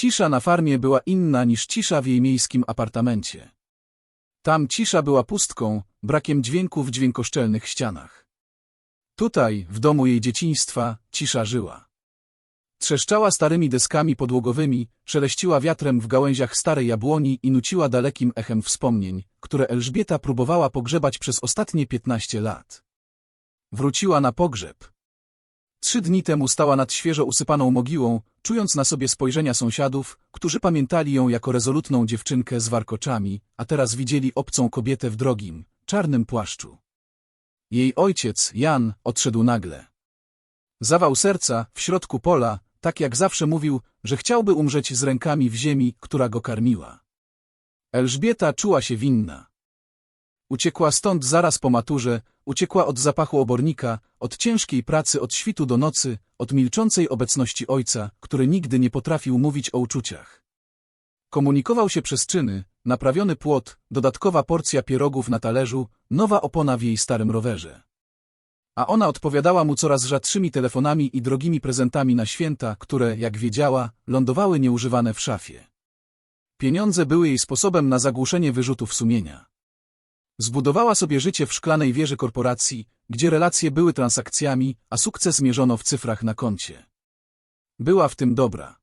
Cisza na farmie była inna niż cisza w jej miejskim apartamencie. Tam cisza była pustką, brakiem dźwięku w dźwiękoszczelnych ścianach. Tutaj, w domu jej dzieciństwa, cisza żyła. Trzeszczała starymi deskami podłogowymi, szeleściła wiatrem w gałęziach starej jabłoni i nuciła dalekim echem wspomnień, które Elżbieta próbowała pogrzebać przez ostatnie piętnaście lat. Wróciła na pogrzeb. Trzy dni temu stała nad świeżo usypaną mogiłą, czując na sobie spojrzenia sąsiadów, którzy pamiętali ją jako rezolutną dziewczynkę z warkoczami, a teraz widzieli obcą kobietę w drogim, czarnym płaszczu. Jej ojciec, Jan, odszedł nagle. Zawał serca, w środku pola, tak jak zawsze mówił, że chciałby umrzeć z rękami w ziemi, która go karmiła. Elżbieta czuła się winna. Uciekła stąd zaraz po maturze, uciekła od zapachu obornika, od ciężkiej pracy od świtu do nocy, od milczącej obecności ojca, który nigdy nie potrafił mówić o uczuciach. Komunikował się przez czyny, naprawiony płot, dodatkowa porcja pierogów na talerzu, nowa opona w jej starym rowerze. A ona odpowiadała mu coraz rzadszymi telefonami i drogimi prezentami na święta, które, jak wiedziała, lądowały nieużywane w szafie. Pieniądze były jej sposobem na zagłuszenie wyrzutów sumienia. Zbudowała sobie życie w szklanej wieży korporacji, gdzie relacje były transakcjami, a sukces mierzono w cyfrach na koncie. Była w tym dobra.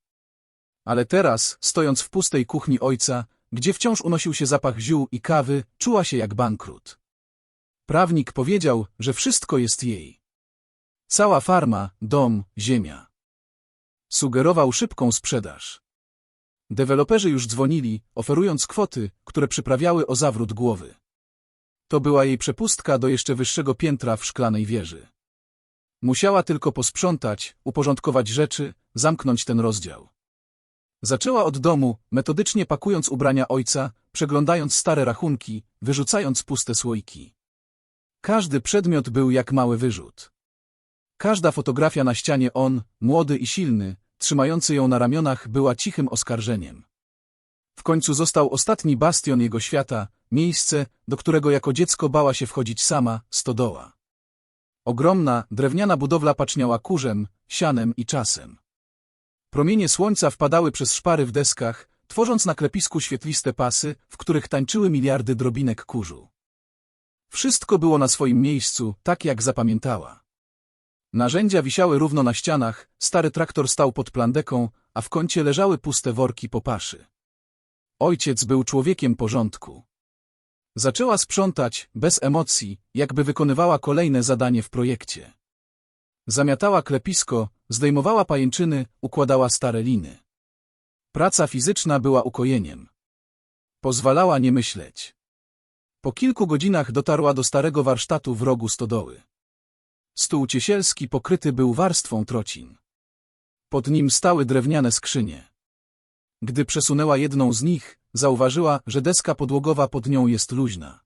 Ale teraz, stojąc w pustej kuchni ojca, gdzie wciąż unosił się zapach ziół i kawy, czuła się jak bankrut. Prawnik powiedział, że wszystko jest jej. Cała farma, dom, ziemia. Sugerował szybką sprzedaż. Deweloperzy już dzwonili, oferując kwoty, które przyprawiały o zawrót głowy. To była jej przepustka do jeszcze wyższego piętra w szklanej wieży. Musiała tylko posprzątać, uporządkować rzeczy, zamknąć ten rozdział. Zaczęła od domu, metodycznie pakując ubrania ojca, przeglądając stare rachunki, wyrzucając puste słoiki. Każdy przedmiot był jak mały wyrzut. Każda fotografia na ścianie on, młody i silny, trzymający ją na ramionach, była cichym oskarżeniem. W końcu został ostatni bastion jego świata, miejsce, do którego jako dziecko bała się wchodzić sama, stodoła. Ogromna, drewniana budowla paczniała kurzem, sianem i czasem. Promienie słońca wpadały przez szpary w deskach, tworząc na klepisku świetliste pasy, w których tańczyły miliardy drobinek kurzu. Wszystko było na swoim miejscu, tak jak zapamiętała. Narzędzia wisiały równo na ścianach, stary traktor stał pod plandeką, a w kącie leżały puste worki po paszy. Ojciec był człowiekiem porządku. Zaczęła sprzątać, bez emocji, jakby wykonywała kolejne zadanie w projekcie. Zamiatała klepisko, zdejmowała pajęczyny, układała stare liny. Praca fizyczna była ukojeniem. Pozwalała nie myśleć. Po kilku godzinach dotarła do starego warsztatu w rogu stodoły. Stół ciesielski pokryty był warstwą trocin. Pod nim stały drewniane skrzynie. Gdy przesunęła jedną z nich, zauważyła, że deska podłogowa pod nią jest luźna.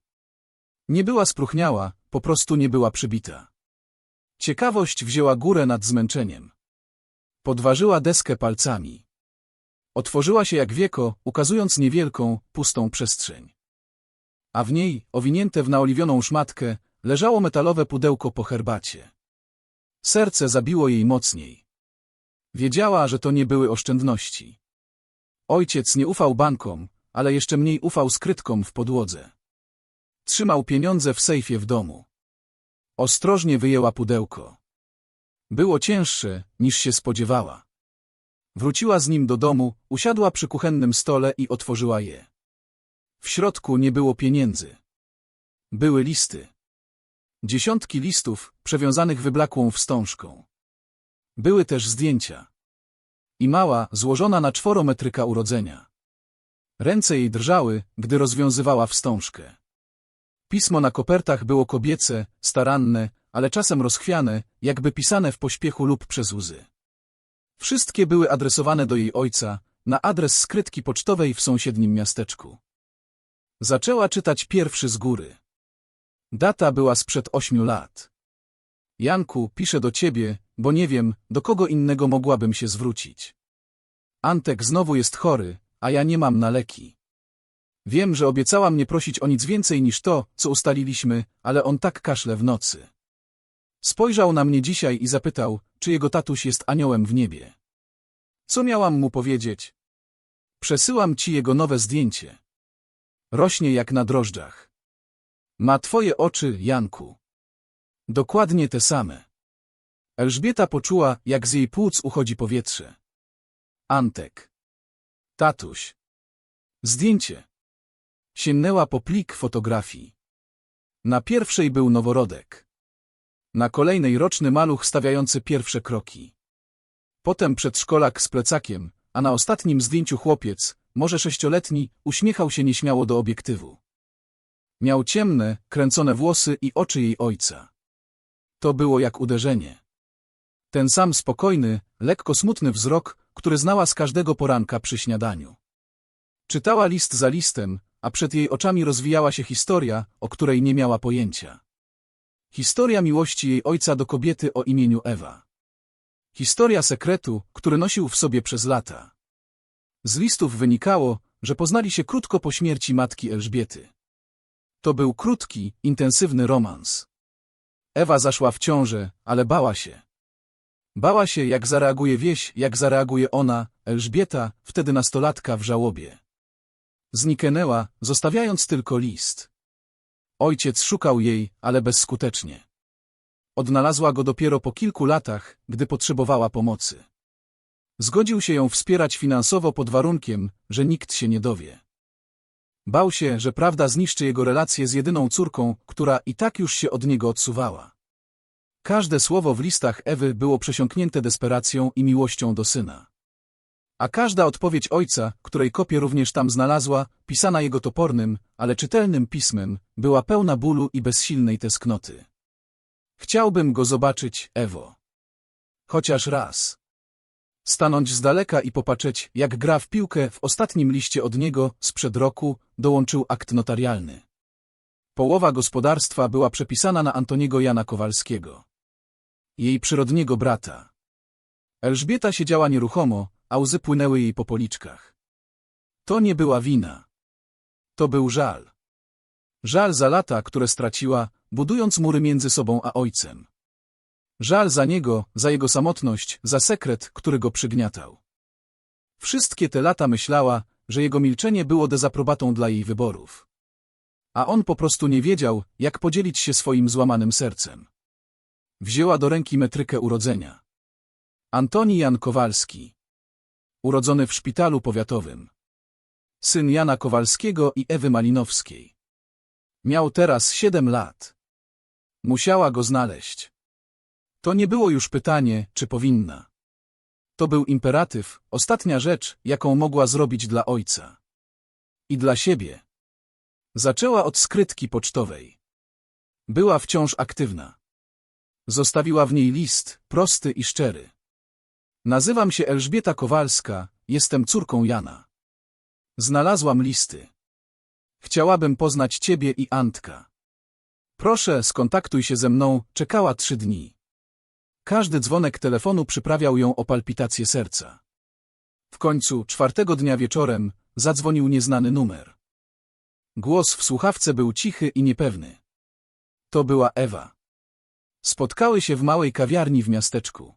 Nie była spróchniała, po prostu nie była przybita. Ciekawość wzięła górę nad zmęczeniem. Podważyła deskę palcami. Otworzyła się jak wieko, ukazując niewielką, pustą przestrzeń. A w niej, owinięte w naoliwioną szmatkę, leżało metalowe pudełko po herbacie. Serce zabiło jej mocniej. Wiedziała, że to nie były oszczędności. Ojciec nie ufał bankom, ale jeszcze mniej ufał skrytkom w podłodze. Trzymał pieniądze w sejfie w domu. Ostrożnie wyjęła pudełko. Było cięższe, niż się spodziewała. Wróciła z nim do domu, usiadła przy kuchennym stole i otworzyła je. W środku nie było pieniędzy. Były listy. Dziesiątki listów, przewiązanych wyblakłą wstążką. Były też zdjęcia. I mała, złożona na czworometryka urodzenia. Ręce jej drżały, gdy rozwiązywała wstążkę. Pismo na kopertach było kobiece, staranne, ale czasem rozchwiane, jakby pisane w pośpiechu lub przez łzy. Wszystkie były adresowane do jej ojca, na adres skrytki pocztowej w sąsiednim miasteczku. Zaczęła czytać pierwszy z góry. Data była sprzed ośmiu lat. Janku, piszę do ciebie, bo nie wiem, do kogo innego mogłabym się zwrócić. Antek znowu jest chory, a ja nie mam na leki. Wiem, że obiecała mnie prosić o nic więcej niż to, co ustaliliśmy, ale on tak kaszle w nocy. Spojrzał na mnie dzisiaj i zapytał, czy jego tatuś jest aniołem w niebie. Co miałam mu powiedzieć? Przesyłam ci jego nowe zdjęcie. Rośnie jak na drożdżach. Ma twoje oczy, Janku. Dokładnie te same. Elżbieta poczuła, jak z jej płuc uchodzi powietrze. Antek. Tatuś. Zdjęcie. Sięgnęła po plik fotografii. Na pierwszej był noworodek. Na kolejnej roczny maluch stawiający pierwsze kroki. Potem przedszkolak z plecakiem, a na ostatnim zdjęciu chłopiec, może sześcioletni, uśmiechał się nieśmiało do obiektywu. Miał ciemne, kręcone włosy i oczy jej ojca. To było jak uderzenie. Ten sam spokojny, lekko smutny wzrok, który znała z każdego poranka przy śniadaniu. Czytała list za listem, a przed jej oczami rozwijała się historia, o której nie miała pojęcia. Historia miłości jej ojca do kobiety o imieniu Ewa. Historia sekretu, który nosił w sobie przez lata. Z listów wynikało, że poznali się krótko po śmierci matki Elżbiety. To był krótki, intensywny romans. Ewa zaszła w ciążę, ale bała się. Bała się, jak zareaguje wieś, jak zareaguje ona, Elżbieta, wtedy nastolatka w żałobie. Zniknęła, zostawiając tylko list. Ojciec szukał jej, ale bezskutecznie. Odnalazła go dopiero po kilku latach, gdy potrzebowała pomocy. Zgodził się ją wspierać finansowo pod warunkiem, że nikt się nie dowie. Bał się, że prawda zniszczy jego relację z jedyną córką, która i tak już się od niego odsuwała. Każde słowo w listach Ewy było przesiąknięte desperacją i miłością do syna. A każda odpowiedź ojca, której kopię również tam znalazła, pisana jego topornym, ale czytelnym pismem, była pełna bólu i bezsilnej tęsknoty. Chciałbym go zobaczyć, Ewo. Chociaż raz. Stanąć z daleka i popatrzeć, jak gra w piłkę w ostatnim liście od niego, sprzed roku, dołączył akt notarialny. Połowa gospodarstwa była przepisana na Antoniego Jana Kowalskiego. Jej przyrodniego brata. Elżbieta siedziała nieruchomo, a łzy płynęły jej po policzkach. To nie była wina. To był żal. Żal za lata, które straciła, budując mury między sobą a ojcem. Żal za niego, za jego samotność, za sekret, który go przygniatał. Wszystkie te lata myślała, że jego milczenie było dezaprobatą dla jej wyborów. A on po prostu nie wiedział, jak podzielić się swoim złamanym sercem. Wzięła do ręki metrykę urodzenia. Antoni Jan Kowalski. Urodzony w szpitalu powiatowym. Syn Jana Kowalskiego i Ewy Malinowskiej. Miał teraz siedem lat. Musiała go znaleźć. To nie było już pytanie, czy powinna. To był imperatyw, ostatnia rzecz, jaką mogła zrobić dla ojca. I dla siebie. Zaczęła od skrytki pocztowej. Była wciąż aktywna. Zostawiła w niej list, prosty i szczery. Nazywam się Elżbieta Kowalska, jestem córką Jana. Znalazłam listy. Chciałabym poznać ciebie i Antka. Proszę, skontaktuj się ze mną, czekała trzy dni. Każdy dzwonek telefonu przyprawiał ją o palpitację serca. W końcu, czwartego dnia wieczorem, zadzwonił nieznany numer. Głos w słuchawce był cichy i niepewny. To była Ewa. Spotkały się w małej kawiarni w miasteczku.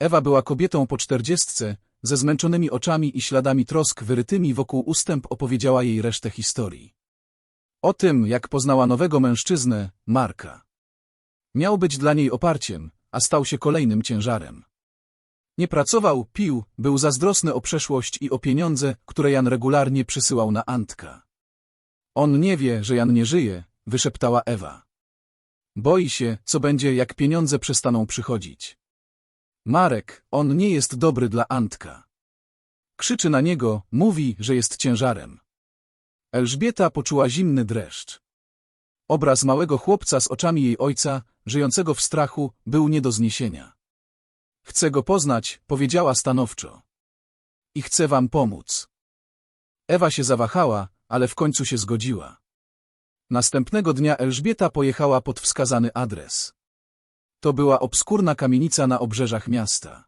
Ewa była kobietą po czterdziestce, ze zmęczonymi oczami i śladami trosk wyrytymi wokół ustęp opowiedziała jej resztę historii. O tym, jak poznała nowego mężczyznę, Marka. Miał być dla niej oparciem, a stał się kolejnym ciężarem. Nie pracował, pił, był zazdrosny o przeszłość i o pieniądze, które Jan regularnie przysyłał na Antka. On nie wie, że Jan nie żyje, wyszeptała Ewa. Boi się, co będzie, jak pieniądze przestaną przychodzić. Marek, on nie jest dobry dla Antka. Krzyczy na niego, mówi, że jest ciężarem. Elżbieta poczuła zimny dreszcz. Obraz małego chłopca z oczami jej ojca, żyjącego w strachu, był nie do zniesienia. Chcę go poznać, powiedziała stanowczo. I chcę wam pomóc. Ewa się zawahała, ale w końcu się zgodziła. Następnego dnia Elżbieta pojechała pod wskazany adres. To była obskurna kamienica na obrzeżach miasta.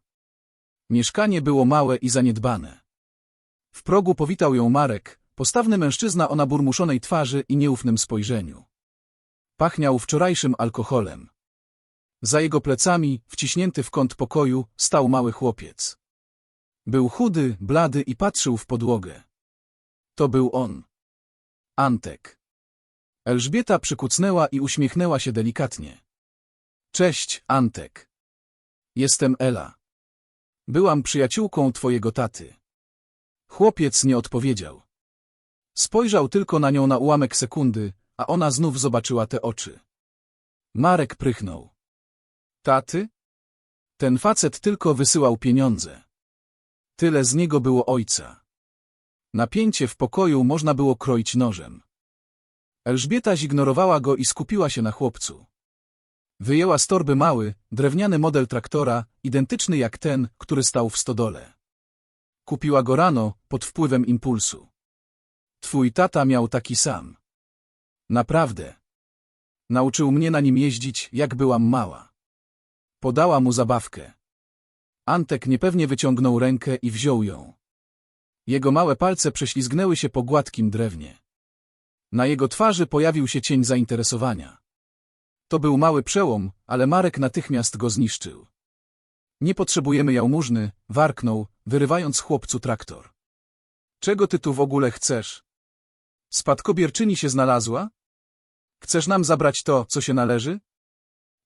Mieszkanie było małe i zaniedbane. W progu powitał ją Marek, postawny mężczyzna o naburmuszonej twarzy i nieufnym spojrzeniu. Pachniał wczorajszym alkoholem. Za jego plecami, wciśnięty w kąt pokoju, stał mały chłopiec. Był chudy, blady i patrzył w podłogę. To był on. Antek. Elżbieta przykucnęła i uśmiechnęła się delikatnie. Cześć, Antek. Jestem Ela. Byłam przyjaciółką twojego taty. Chłopiec nie odpowiedział. Spojrzał tylko na nią na ułamek sekundy, a ona znów zobaczyła te oczy. Marek prychnął. Taty? Ten facet tylko wysyłał pieniądze. Tyle z niego było ojca. Napięcie w pokoju można było kroić nożem. Elżbieta zignorowała go i skupiła się na chłopcu. Wyjęła z torby mały, drewniany model traktora, identyczny jak ten, który stał w stodole. Kupiła go rano, pod wpływem impulsu. Twój tata miał taki sam. Naprawdę. Nauczył mnie na nim jeździć, jak byłam mała. Podała mu zabawkę. Antek niepewnie wyciągnął rękę i wziął ją. Jego małe palce prześlizgnęły się po gładkim drewnie. Na jego twarzy pojawił się cień zainteresowania. To był mały przełom, ale Marek natychmiast go zniszczył. Nie potrzebujemy jałmużny, warknął, wyrywając chłopcu traktor. Czego ty tu w ogóle chcesz? Spadkobierczyni się znalazła? Chcesz nam zabrać to, co się należy?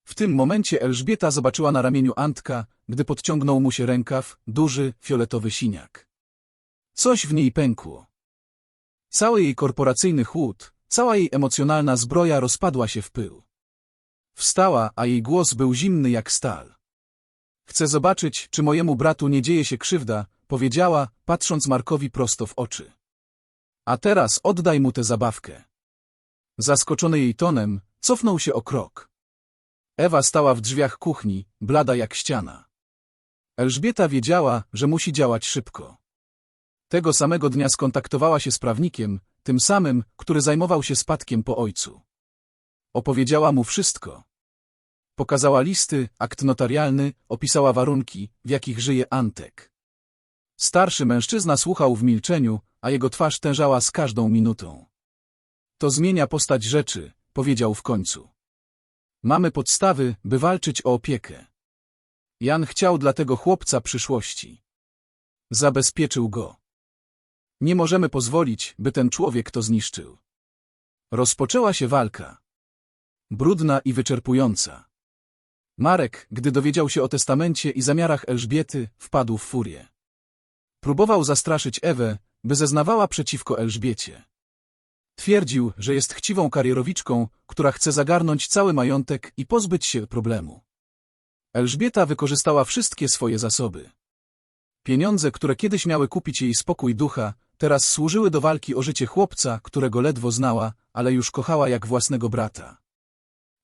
W tym momencie Elżbieta zobaczyła na ramieniu Antka, gdy podciągnął mu się rękaw, duży, fioletowy siniak. Coś w niej pękło. Cały jej korporacyjny chłód, cała jej emocjonalna zbroja rozpadła się w pył. Wstała, a jej głos był zimny jak stal. Chcę zobaczyć, czy mojemu bratu nie dzieje się krzywda, powiedziała, patrząc Markowi prosto w oczy. A teraz oddaj mu tę zabawkę. Zaskoczony jej tonem, cofnął się o krok. Ewa stała w drzwiach kuchni, blada jak ściana. Elżbieta wiedziała, że musi działać szybko. Tego samego dnia skontaktowała się z prawnikiem, tym samym, który zajmował się spadkiem po ojcu. Opowiedziała mu wszystko. Pokazała listy, akt notarialny, opisała warunki, w jakich żyje Antek. Starszy mężczyzna słuchał w milczeniu, a jego twarz tężała z każdą minutą. To zmienia postać rzeczy, powiedział w końcu. Mamy podstawy, by walczyć o opiekę. Jan chciał dla tego chłopca przyszłości. Zabezpieczył go. Nie możemy pozwolić, by ten człowiek to zniszczył. Rozpoczęła się walka. Brudna i wyczerpująca. Marek, gdy dowiedział się o testamencie i zamiarach Elżbiety, wpadł w furię. Próbował zastraszyć Ewę, by zeznawała przeciwko Elżbiecie. Twierdził, że jest chciwą karierowiczką, która chce zagarnąć cały majątek i pozbyć się problemu. Elżbieta wykorzystała wszystkie swoje zasoby. Pieniądze, które kiedyś miały kupić jej spokój ducha, teraz służyły do walki o życie chłopca, którego ledwo znała, ale już kochała jak własnego brata.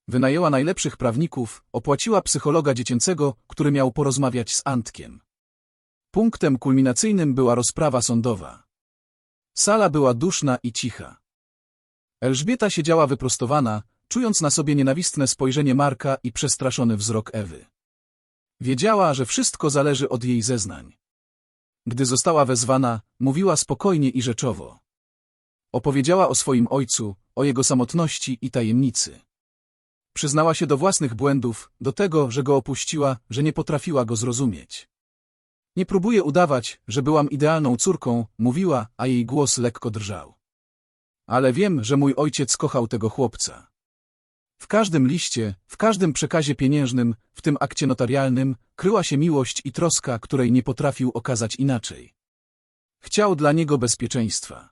Wynajęła najlepszych prawników, opłaciła psychologa dziecięcego, który miał porozmawiać z Antkiem. Punktem kulminacyjnym była rozprawa sądowa. Sala była duszna i cicha. Elżbieta siedziała wyprostowana, czując na sobie nienawistne spojrzenie Marka i przestraszony wzrok Ewy. Wiedziała, że wszystko zależy od jej zeznań. Gdy została wezwana, mówiła spokojnie i rzeczowo. Opowiedziała o swoim ojcu, o jego samotności i tajemnicy. Przyznała się do własnych błędów, do tego, że go opuściła, że nie potrafiła go zrozumieć. Nie próbuję udawać, że byłam idealną córką, mówiła, a jej głos lekko drżał. Ale wiem, że mój ojciec kochał tego chłopca. W każdym liście, w każdym przekazie pieniężnym, w tym akcie notarialnym, kryła się miłość i troska, której nie potrafił okazać inaczej. Chciał dla niego bezpieczeństwa.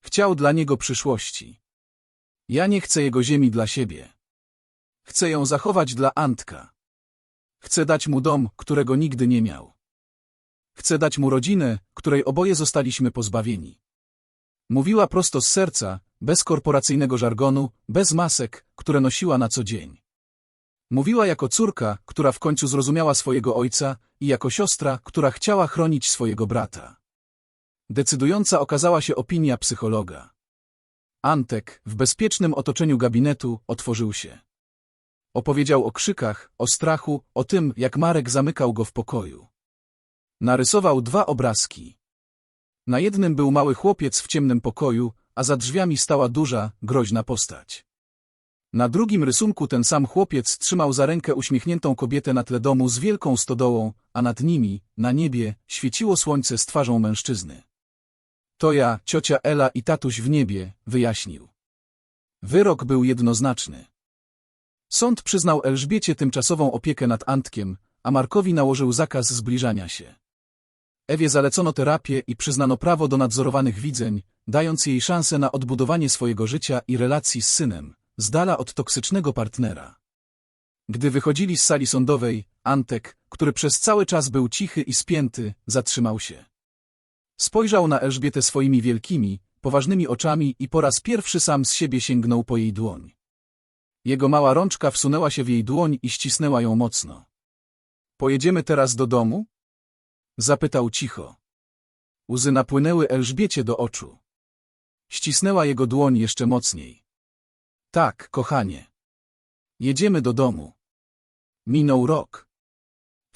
Chciał dla niego przyszłości. Ja nie chcę jego ziemi dla siebie. Chcę ją zachować dla Antka. Chcę dać mu dom, którego nigdy nie miał. Chcę dać mu rodzinę, której oboje zostaliśmy pozbawieni. Mówiła prosto z serca, bez korporacyjnego żargonu, bez masek, które nosiła na co dzień. Mówiła jako córka, która w końcu zrozumiała swojego ojca i jako siostra, która chciała chronić swojego brata. Decydująca okazała się opinia psychologa. Antek, w bezpiecznym otoczeniu gabinetu, otworzył się. Opowiedział o krzykach, o strachu, o tym, jak Marek zamykał go w pokoju. Narysował dwa obrazki. Na jednym był mały chłopiec w ciemnym pokoju, a za drzwiami stała duża, groźna postać. Na drugim rysunku ten sam chłopiec trzymał za rękę uśmiechniętą kobietę na tle domu z wielką stodołą, a nad nimi, na niebie, świeciło słońce z twarzą mężczyzny. To ja, ciocia Ela i tatuś w niebie, wyjaśnił. Wyrok był jednoznaczny. Sąd przyznał Elżbiecie tymczasową opiekę nad Antkiem, a Markowi nałożył zakaz zbliżania się. Ewie zalecono terapię i przyznano prawo do nadzorowanych widzeń, dając jej szansę na odbudowanie swojego życia i relacji z synem, z dala od toksycznego partnera. Gdy wychodzili z sali sądowej, Antek, który przez cały czas był cichy i spięty, zatrzymał się. Spojrzał na Elżbietę swoimi wielkimi, poważnymi oczami i po raz pierwszy sam z siebie sięgnął po jej dłoń. Jego mała rączka wsunęła się w jej dłoń i ścisnęła ją mocno. Pojedziemy teraz do domu? Zapytał cicho. Łzy napłynęły Elżbiecie do oczu. Ścisnęła jego dłoń jeszcze mocniej. Tak, kochanie. Jedziemy do domu. Minął rok.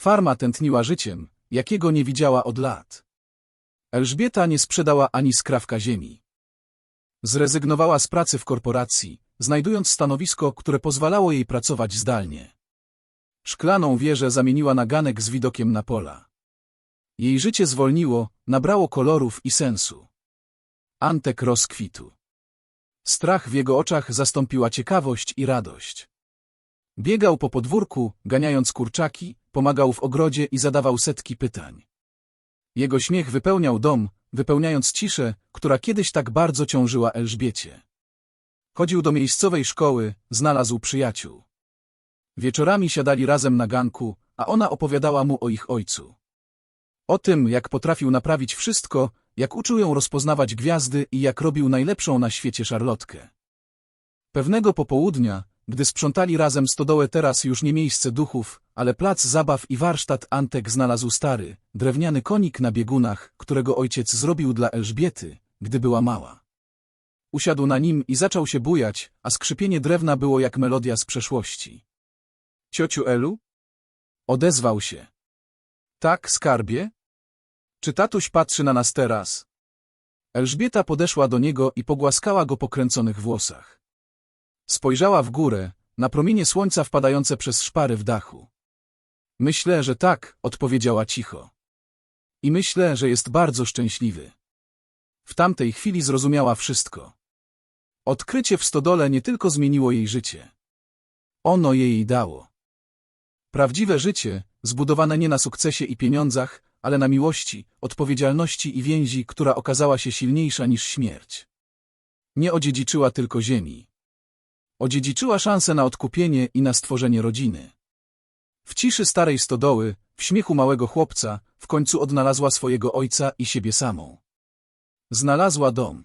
Farma tętniła życiem, jakiego nie widziała od lat. Elżbieta nie sprzedała ani skrawka ziemi. Zrezygnowała z pracy w korporacji, znajdując stanowisko, które pozwalało jej pracować zdalnie. Szklaną wieżę zamieniła na ganek z widokiem na pola. Jej życie zwolniło, nabrało kolorów i sensu. Antek rozkwitł. Strach w jego oczach zastąpiła ciekawość i radość. Biegał po podwórku, ganiając kurczaki, pomagał w ogrodzie i zadawał setki pytań. Jego śmiech wypełniał dom, wypełniając ciszę, która kiedyś tak bardzo ciążyła Elżbiecie. Chodził do miejscowej szkoły, znalazł przyjaciół. Wieczorami siadali razem na ganku, a ona opowiadała mu o ich ojcu. O tym, jak potrafił naprawić wszystko, jak uczył ją rozpoznawać gwiazdy i jak robił najlepszą na świecie szarlotkę. Pewnego popołudnia, gdy sprzątali razem stodołę teraz już nie miejsce duchów, ale plac zabaw i warsztat Antek znalazł stary, drewniany konik na biegunach, którego ojciec zrobił dla Elżbiety, gdy była mała. Usiadł na nim i zaczął się bujać, a skrzypienie drewna było jak melodia z przeszłości. Ciociu Elu? Odezwał się. Tak, skarbie? Czy tatuś patrzy na nas teraz? Elżbieta podeszła do niego i pogłaskała go po kręconych włosach. Spojrzała w górę, na promienie słońca wpadające przez szpary w dachu. Myślę, że tak, odpowiedziała cicho. I myślę, że jest bardzo szczęśliwy. W tamtej chwili zrozumiała wszystko. Odkrycie w stodole nie tylko zmieniło jej życie. Ono jej dało. Prawdziwe życie, zbudowane nie na sukcesie i pieniądzach, ale na miłości, odpowiedzialności i więzi, która okazała się silniejsza niż śmierć. Nie odziedziczyła tylko ziemi. Odziedziczyła szansę na odkupienie i na stworzenie rodziny. W ciszy starej stodoły, w śmiechu małego chłopca, w końcu odnalazła swojego ojca i siebie samą. Znalazła dom.